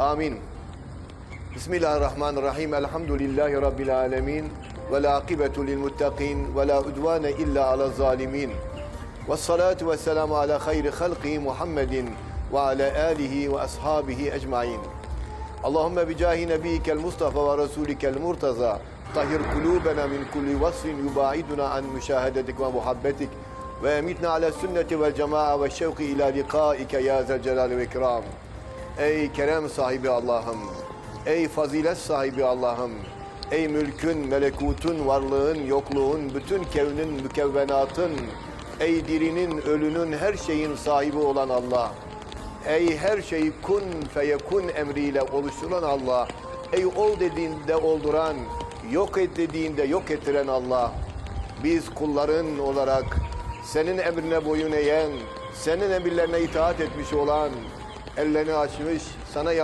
آمين. بسم الله الرحمن الرحيم. الحمد لله رب العالمين والعاقبة للمتقين ولا أدوان إلا على الظالمين. والصلاة والسلام على خير خلقه محمد وعلى آله وأصحابه أجمعين. اللهم بجاه نبيك المصطفى ورسولك المرتضى طهر قلوبنا من كل وصف يباعدنا عن مشاهدتك ومحبتك ويميتنا على السنة والجماعة والشوق إلى لقائك يا ذا الجلال والإكرام. Ey kerem sahibi Allah'ım, ey fazilet sahibi Allah'ım, ey mülkün, melekutun, varlığın, yokluğun, bütün kevnin, mükevvenatın, ey dirinin, ölünün, her şeyin sahibi olan Allah. Ey her şeyi kun feyekun emriyle oluşturan Allah. Ey ol dediğinde olduran, yok et dediğinde yok ettiren Allah. Biz kulların olarak senin emrine boyun eğen, senin emirlerine itaat etmiş olan, ellerini açmış, sana